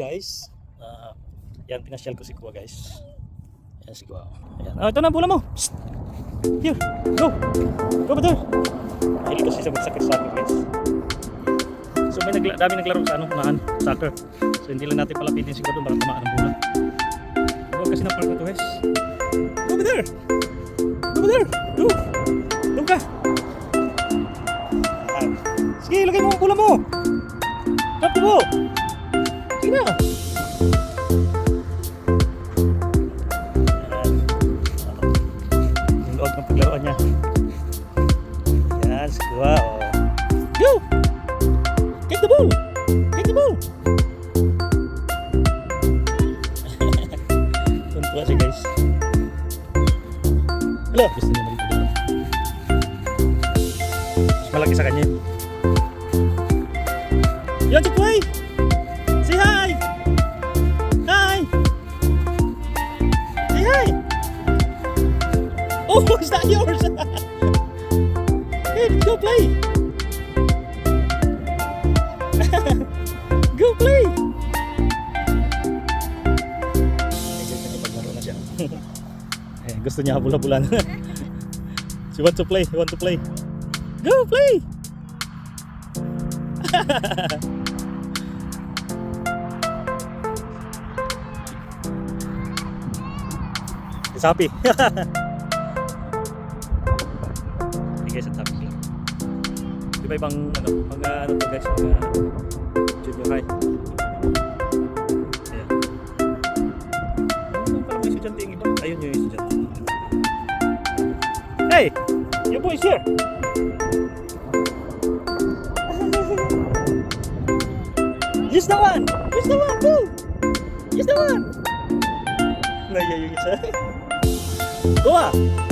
guys. Ah, yan, pinasyal ko si Kuya guys. Yan si Kuya. Ayan. Oh, ito na, bola mo. Psst. Here, go. Go ba there? Mahilig kasi siya magsakit sa akin guys. So may nagla dami naglaro sa ano, unahan, soccer. So hindi lang natin palapitin siguro doon para tumaan ang bola. Huwag kasi na park na to guys. Go there. Go there. Go. Doon ka. Sige, lagay mo ang bola mo. Drop the ball. Sige na. Gusto niya habula-bulan. She want to play, he want to play. Go play! He's happy. Hindi guys, ang happy lang. Di ba ibang ano, mga ano to guys, mga junior high. Boy is here! He's the one! He's the one! Go! He's the one! Naya yung isa. Go ah!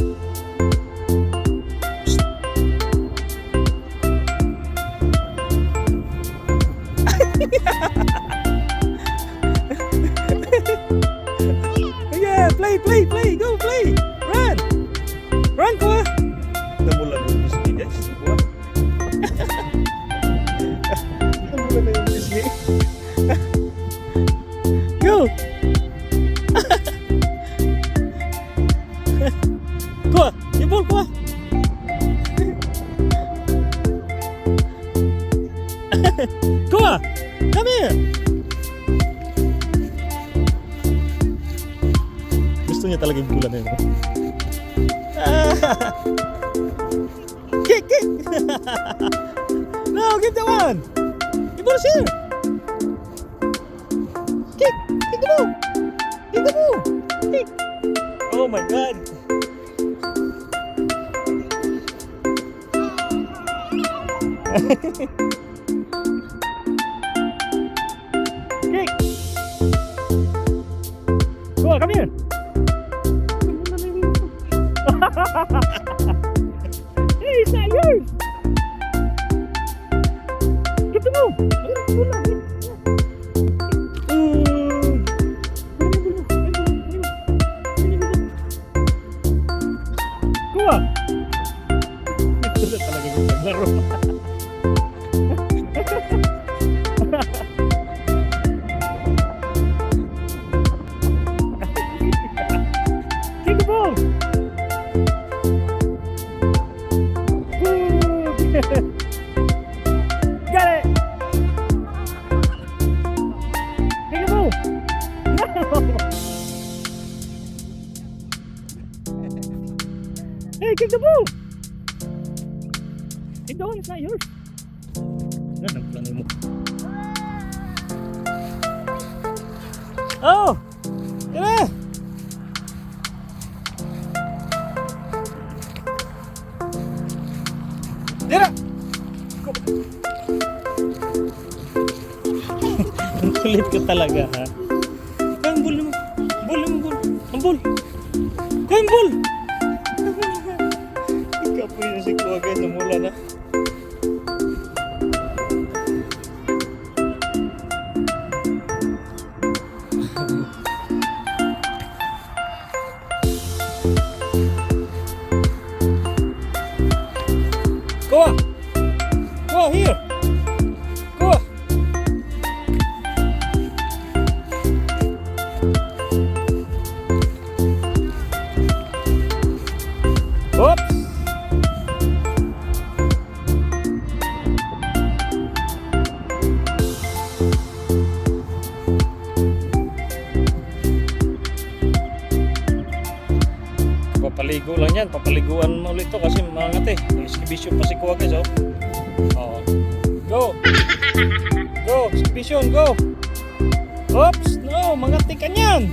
Give that one! Ball's here! Kick! Kick the ball! Kick the ball! Kick! Oh my god! hey, kick the ball. Kick the one. It's not yours. Yan ang plano mo. Oh! Na! Dira! Ang kulit ko talaga ha. Kaya ang bul mo. Bul mo, bul. Ang bul. Kaya ang bul. Ikaw po yung Ligo lang yan. Papaliguan mo ulit to kasi mangat eh. Exhibition pa si Kuya guys oh. Oh. Go! Go! Exhibition, go! Oops! No! Mangati ka niyan!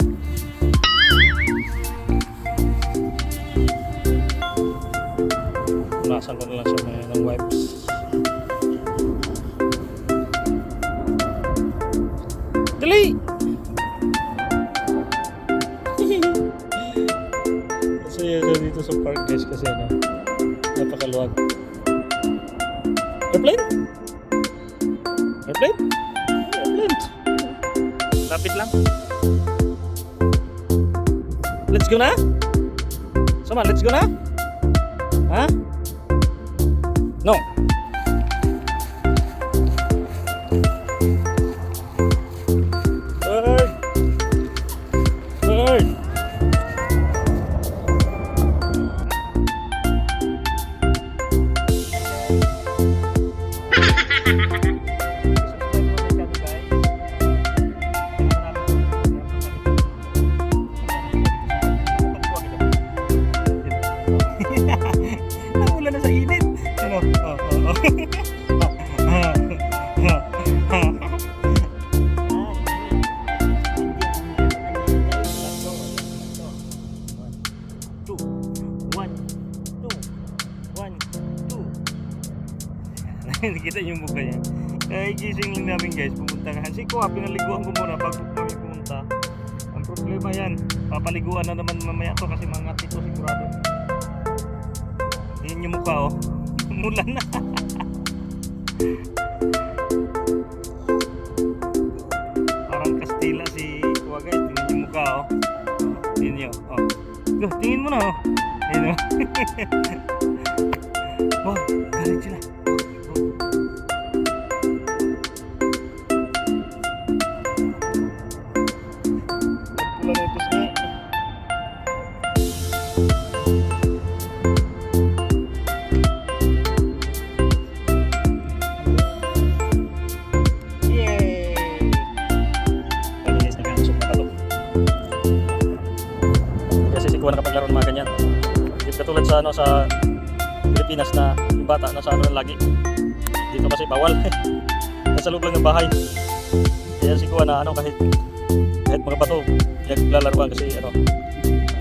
Punasan ko na lang siya ng wipes. Dali! Kasi ano, napakaluwag. Airplane? Airplane? Airplane. Lapit lang. Let's go na? Sama, let's go na? Ha? No. Problema yan, papaliguan na naman mamaya to kasi mga tito sigurado. Yan yung mukha oh. Mula na. Parang Kastila si Kuya guys. Tingnan yung mukha oh. Tingnan nyo. Oh. Go, tingin mo na oh. Ayun oh. oh, galit sila. Sa Pilipinas na yung bata nasa ano lagi. Dito kasi bawal. Nasa loob lang ng bahay. Kaya si Kuya na ano kahit kahit mga bato naglalaruan kasi ano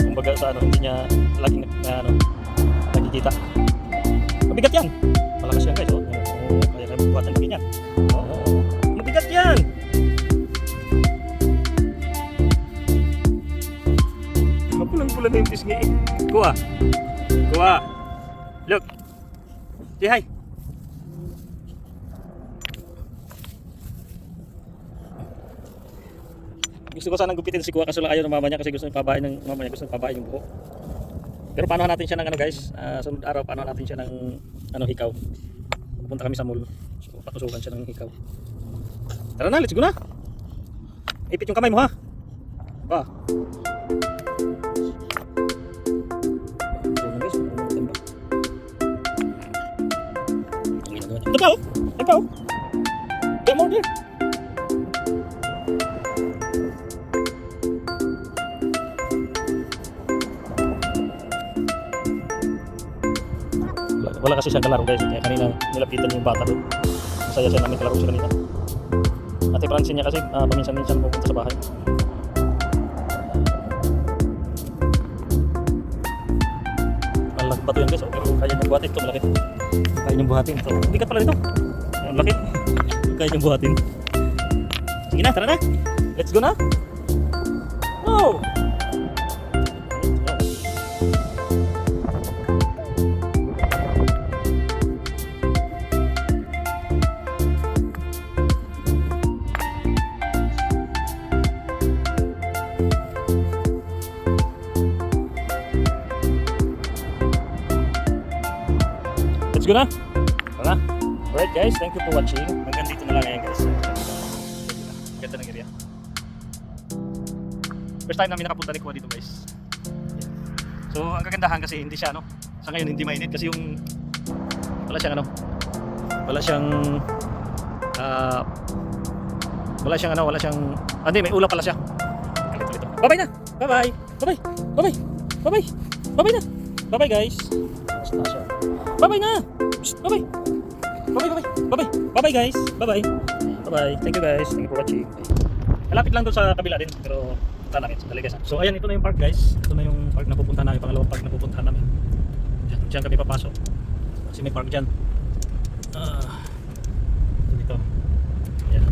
kumbaga sa ano hindi niya laging na, na ano nakikita. Mabigat yan. Malakas yan guys. Oh. Oo, kaya kaya buhatan kami yan. Oo. Mabigat yan. Mapulang-pula na yung pisngi. Kuha. Kuha. Look. Say hi. Gusto ko sanang gupitin si Kuha kaso lang ayaw ng mama niya kasi gusto niya pabain ng mama niya gusto niya pabain yung buhok. Pero paano natin siya ng ano guys? Ah, sunod araw paano natin siya ng ano hikaw. Pupunta kami sa mall. So patusukan siya ng hikaw. Tara na, let's go na. Ipit yung kamay mo ha. Pa. Pa oh! Get more there! Wala, wala kasi siyang kalaro guys. Kaya kanina nilapitan yung bata doon. Masaya siya namin kalaro siya kanina. Ate Francine niya kasi ah, paminsan-minsan pupunta sa bahay. Kaya niyang buhatin ito. Malaki. Kaya niyang buhatin ito. Bigat pala nito. Ang laki. Kaya niyang buhatin. Sige na, tara na. Let's go na. Oh! Go na. Tara. Alright guys, thank you for watching. Hanggang dito na lang ngayon guys. Ganda ng area. First time namin nakapunta ni Kuya dito guys. So ang kagandahan kasi hindi siya ano, sa ngayon hindi mainit kasi yung wala siyang ano, wala siyang ah wala siyang ano, wala siyang ah, hindi, may ulap pala siya. Bye-bye na. Bye-bye. Bye-bye. Bye-bye. Bye-bye. Bye-bye na. Bye-bye guys. Bye-bye na. Bye-bye. Bye-bye, bye-bye. Bye-bye. Guys. Bye-bye. Bye-bye. Thank you guys. Thank you for watching. Malapit lang doon sa kabila din, pero. Dali guys. ha. So ayan, ito na yung park guys. Ito na yung park na pupuntahan namin. Pangalawang park na pupuntahan namin. Diyan, diyan kami papasok. Kasi may park dyan. Ah, ito dito. Ayan.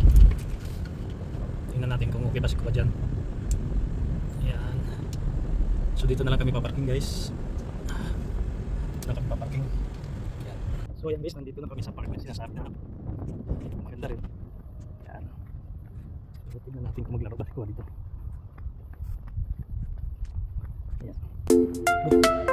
Tingnan natin kung okay ba si Kuya dyan. Ayan. So dito na lang kami paparking guys. Dito na paparking. So ayan guys, nandito na kami sa park na sinasabi na. Maganda rin. Ayan. So tingnan natin kung maglaro ba si Kuya dito. Ayan. Udah.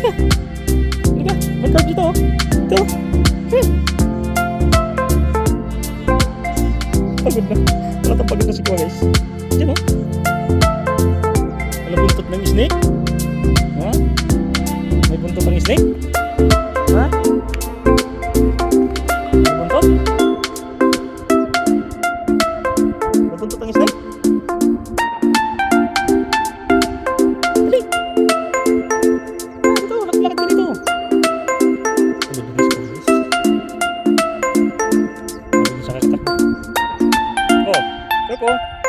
Dito. Halika, may card dito oh. Ito. Hmm. Pagod na. Wala tang pagod na si Kuya guys. Diyan oh. Wala buntot ng snake? Ha? May buntot ng snake? 哥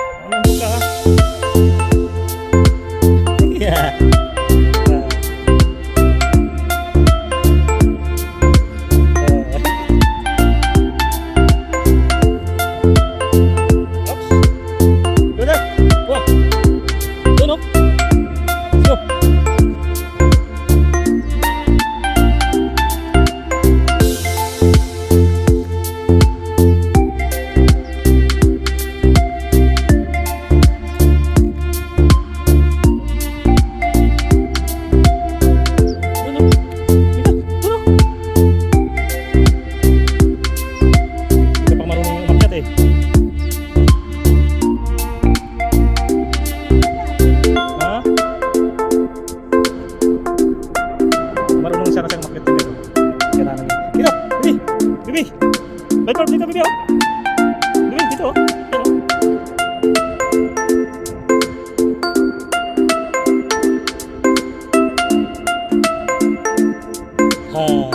Ha.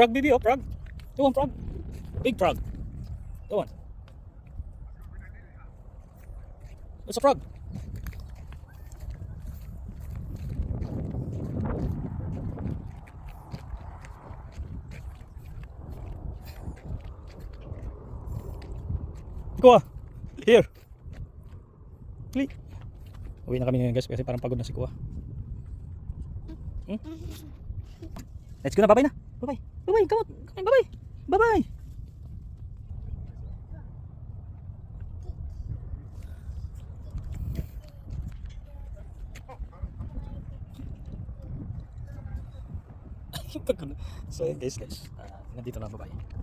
Frog, baby, oh, frog. Ito one, frog. Big frog. Ito one. It's a frog. Go ah. Here. Click. Uwi na kami ngayon guys kasi parang pagod na si Kuya. Hmm? Let's go na. Bye-bye na. Bye-bye. Come on. Bye-bye. Bye-bye. so guys guys. Uh, nandito na bye-bye.